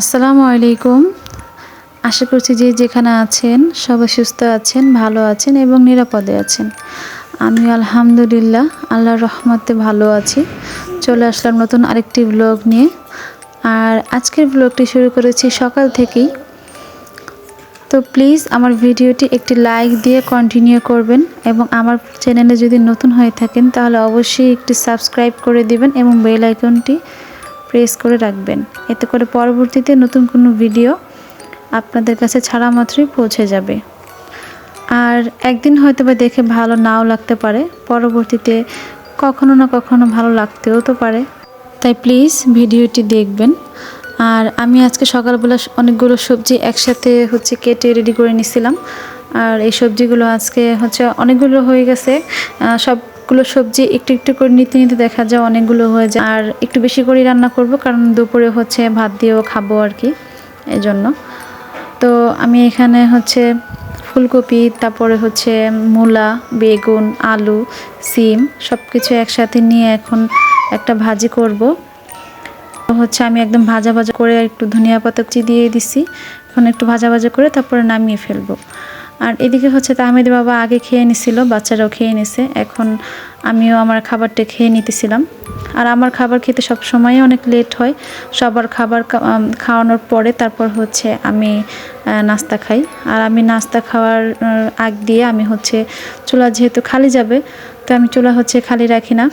আসসালামু আলাইকুম। আশা করছি যে যেখানে আছেন, সবাই সুস্থ আছেন, ভালো আছেন এবং নিরাপদে আছেন। আমি আলহামদুলিল্লাহ, আল্লাহর রহমতে ভালো আছি। চলে আসলাম নতুন আরেকটি ব্লগ নিয়ে। আর আজকের ব্লগটি শুরু করেছি সকাল থেকেই। তো প্লিজ আমার ভিডিওটি একটি লাইক দিয়ে কন্টিনিউ করবেন এবং আমার চ্যানেলে যদি নতুন হয়ে থাকেন, তাহলে অবশ্যই একটি সাবস্ক্রাইব করে দিবেন এবং বেল আইকনটি প্রেস করে রাখবেন। এতে করে পরবর্তীতে নতুন কোনো ভিডিও আপনাদের কাছে ছাড়া মাত্রই পৌঁছে যাবে। আর একদিন হয়তো বা দেখে ভালো নাও লাগতে পারে পরবর্তীতে কখনো না কখনো ভালো লাগতেও তো পারে। তাই প্লিজ ভিডিওটি দেখবেন। আর আমি আজকে সকালবেলা অনেকগুলো সবজি একসাথে হচ্ছে কেটে রেডি করে নিছিলাম। আর এই সবজিগুলো আজকে হচ্ছে অনেকগুলো হয়ে গেছে। আহ, সবগুলো সবজি একটু একটু করে নিতে নিতে দেখা যায় অনেকগুলো হয়ে যায়। আর একটু বেশি করেই রান্না করব কারণ দুপুরে হচ্ছে ভাত দিয়েও খাব আর কি এই জন্য তো আমি এখানে হচ্ছে ফুলকপি, তারপরে হচ্ছে মূলা, বেগুন, আলু, সিম সব কিছু একসাথে নিয়ে এখন একটা ভাজি করব। হচ্ছে আমি একদম ভাজা ভাজা করে একটু ধনিয়া পাতা দিয়ে দিছি। এখন একটু ভাজা ভাজা করে তারপরে নামিয়ে ফেলব। আর এদিকে হচ্ছে তাহমিদ বাবা আগে খেয়ে নিছিল, বাচ্চারাও খেয়ে নিছে। এখন আমিও আমার খাবারটা খেয়ে নিতেছিলাম। আর আমার খাবার খেতে সব সময় অনেক লেট হয়। সবার খাবার খাওয়ানোর পরে তারপর হচ্ছে আমি নাস্তা খাই। আর আমি নাস্তা খাওয়ার আগ দিয়ে আমি হচ্ছে চুলা যেহেতু খালি যাবে, তো আমি চুলা হচ্ছে খালি রাখি না।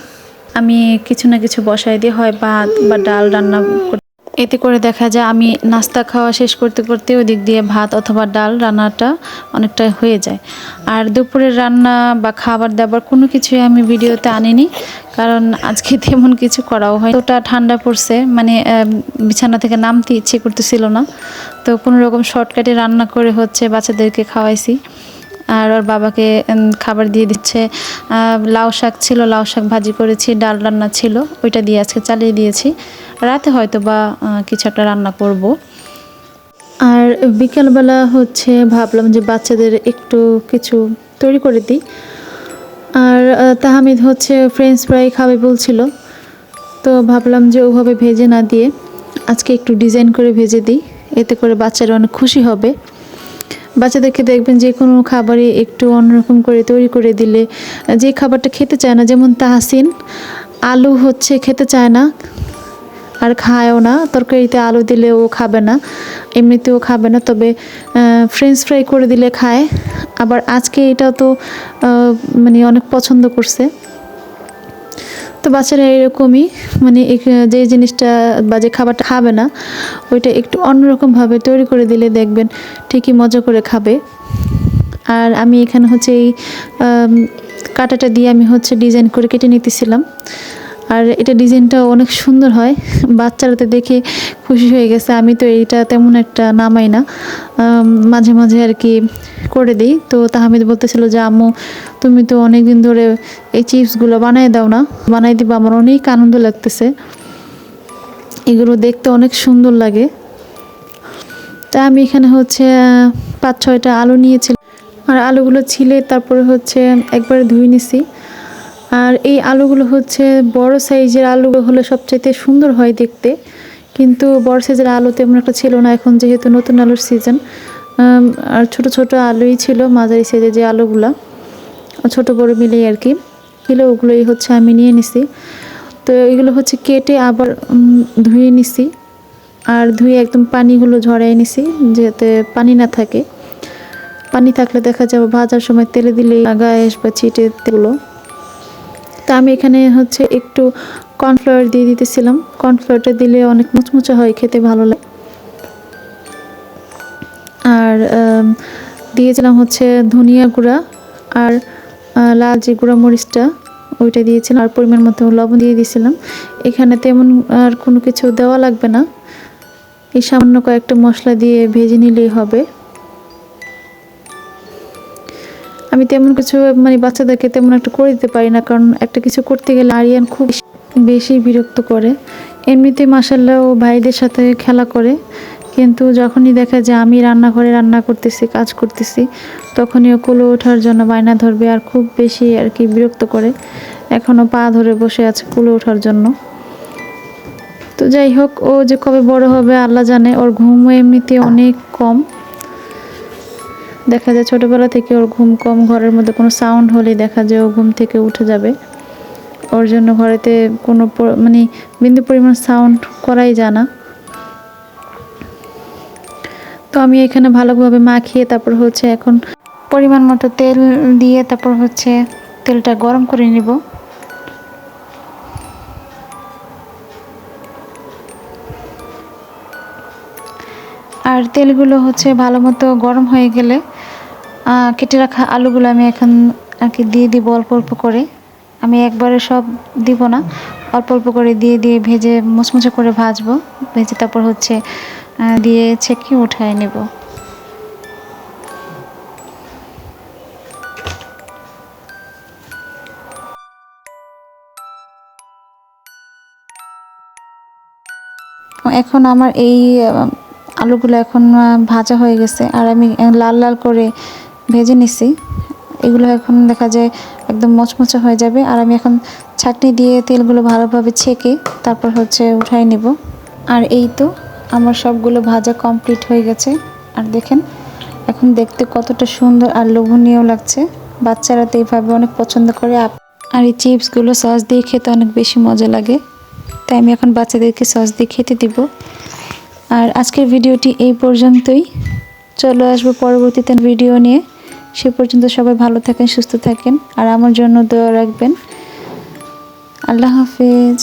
আমি কিছু না কিছু বসাই দিয়ে হয় ভাত বা ডাল রান্না করি। এতে করে দেখা যায় আমি নাস্তা খাওয়া শেষ করতে করতে ওদিক দিয়ে ভাত অথবা ডাল রান্নাটা অনেকটা হয়ে যায়। আর দুপুরের রান্না বা খাবার দাবার কোনো কিছুই আমি ভিডিওতে আনিনি, কারণ আজকে তেমন কিছু করাও হয় ওটা ঠান্ডা পড়ছে মানে বিছানা থেকে নামতে ইচ্ছে করতেছিল না। তো কোনো রকম শর্টকাটে রান্না করে হচ্ছে বাচ্চাদেরকে খাওয়াইছি। আর ওর বাবাকে খাবার দিয়ে দিচ্ছে। লাউ শাক ছিল, লাউ শাক ভাজি করেছি, ডাল রান্না ছিল, ওইটা দিয়ে আজকে চালিয়ে দিয়েছি। রাতে হয়তো বা কিছু একটা রান্না করব। আর বিকেলবেলা হচ্ছে ভাবলাম যে বাচ্চাদের একটু কিছু তৈরি করে দিই। আর তাহামিদ হচ্ছে ফ্রেঞ্চ ফ্রাই খাবে বলছিল। তো ভাবলাম যে ওভাবে ভেজে না দিয়ে আজকে একটু ডিজাইন করে ভেজে দিই। এতে করে বাচ্চারা অনেক খুশি হবে। বাচ্চাদেরকে দেখবেন যে কোনো খাবারই একটু অন্যরকম করে তৈরি করে দিলে, যে খাবারটা খেতে চায় না, যেমন তাহাসিন, আলু হচ্ছে খেতে চায় না আর খায়ও না, তরকারিতে আলু দিলে ও খাবে না, এমনিতেও খাবে না, তবে ফ্রেঞ্চ ফ্রাই করে দিলে খায়। আবার আজকে এটা তো মানে অনেক পছন্দ করছে। তো বাচ্চারা এরকমই মানে যে জিনিসটা বা যে খাবারটা খাবে না, ওইটা একটু অন্যরকমভাবে তৈরি করে দিলে দেখবেন ঠিকই মজা করে খাবে। আর আমি এখানে হচ্ছে এই কাঁটাটা দিয়ে আমি হচ্ছে ডিজাইন করে কেটে নিতেছিলাম। আর এটা ডিজাইনটা অনেক সুন্দর হয়। বাচ্চারা তো দেখে খুশি হয়ে গেছে। আমি তো এইটা তেমন একটা নামাই না। মাঝে মাঝে আর কি করে দিই। তো তাহামিদ বলতেছিল যে, আম্মু, তুমি তো অনেক দিন ধরে এই চিপসগুলো বানাই দাও না। বানাই দিবা, আমার অনেক আনন্দ লাগতেছে। এগুলো দেখতে অনেক সুন্দর লাগে। তা আমি এখানে হচ্ছে পাঁচ ছয়টা আলু নিয়েছিলাম আর আলুগুলো ছিলে, তারপরে হচ্ছে একবারে ধুয়ে নিছি। আর এই আলুগুলো হচ্ছে বড় সাইজের আলুগুলো হলে সবচাইতে সুন্দর হয় দেখতে। কিন্তু বড় সাইজের আলু তেমন একটা ছিল না, এখন যেহেতু নতুন আলুর সিজন আর ছোট ছোট আলুই ছিল মাঝারি সাইজের যে আলুগুলা, ছোট বড় মিলেই আর কি। কিলো ওগুলোই হচ্ছে আমি নিয়ে নিছি। তো এগুলো হচ্ছে কেটে আবার ধুয়ে নিছি। আর ধুয়ে একদম পানিগুলো ঝরাই নিছি যাতে পানি না থাকে। পানি থাকলে দেখা যাবে ভাজার সময় তেলে দিলে গায়ে বা ছিটে তেগুলো তা আমি এখানে হচ্ছে একটু কর্নফ্লাওয়ার দিয়ে দিতেছিলাম। কর্নফ্লাওয়ারটা দিলে অনেক মুচমুচে হয়, খেতে ভালো লাগে। আর দিয়েছিলাম হচ্ছে ধনিয়া গুঁড়া আর লাল যে গুঁড়া মরিচটা, ওইটা দিয়েছিলাম। আর পরিমাণ মতো লবণ দিয়ে দিয়েছিলাম। এখানে তেমন আর কোনো কিছু দেওয়া লাগবে না। এই সামান্য কয়েকটা মশলা দিয়ে ভেজে নিলেই হবে। আমি তেমন কিছু মানে বাচ্চাদেরকে তেমন একটা করে দিতে পারি না, কারণ একটা কিছু করতে গেলে আরিয়ান খুব বেশি বিরক্ত করে। এমনিতে মাসাল্লাহ ও ভাইদের সাথে খেলা করে, কিন্তু যখনই দেখা যায় আমি রান্নাঘরে রান্না করতেছি, কাজ করতেছি, তখনই ও কোলে ওঠার জন্য বায়না ধরবে আর খুব বেশি আর কি বিরক্ত করে। এখনও পা ধরে বসে আছে কুলে ওঠার জন্য। তো যাই হোক, ও যে কবে বড় হবে আল্লাহ জানে, ওর ঘুমও এমনিতে অনেক কম। দেখা যায় ছোটবেলা থেকে ওর ঘুম কম, ঘরের মধ্যে কোনো সাউন্ড হলেই দেখা যায় ও ঘুম থেকে উঠে যাবে। ওর জন্য ঘরেতে কোনো মানে বিন্দু পরিমাণ সাউন্ড করাই যায় না। তো আমি এখানে ভালোভাবে মাখিয়ে তারপর হচ্ছে এখন পরিমাণ মতো তেল দিয়ে তারপর হচ্ছে তেলটা গরম করে নিব। আর তেলগুলো হচ্ছে ভালো মতো গরম হয়ে গেলে কেটে রাখা আলুগুলো আমি এখন আর কি দিয়ে দিব অল্প অল্প করে। আমি একবারে সব দিব না, অল্প অল্প করে দিয়ে দিয়ে ভেজে, মুচমুচে করে ভাজবো। ভেজে তারপর হচ্ছে দিয়ে ছেঁকে উঠায় নেব। এখন আমার এই আলুগুলো এখন ভাজা হয়ে গেছে। আর আমি লাল লাল করে ভেজে নিছি। এগুলো এখন দেখা যায় একদম মচমচে হয়ে যাবে। আর আমি এখন ছাঁকনি দিয়ে তেলগুলো ভালোভাবে ছেঁকে তারপর হচ্ছে উঠাই নেব। আর এই তো আমার সবগুলো ভাজা কমপ্লিট হয়ে গেছে। আর দেখেন, এখন দেখতে কতটা সুন্দর আর লোভনীয় লাগছে। বাচ্চারা তো এইভাবে অনেক পছন্দ করে। আর এই চিপসগুলো সস দিয়ে খেতে অনেক বেশি মজা লাগে। তাই আমি এখন বাচ্চাদেরকে সস দিয়ে খেতে দিব। আর আজকের ভিডিওটি এই পর্যন্তই। চলে আসব পরবর্তীতে ভিডিও নিয়ে। সে পর্যন্ত সবাই ভালো থাকেন সুস্থ থাকেন। আর আমার জন্য দোয়া রাখবেন। আল্লাহ হাফেজ।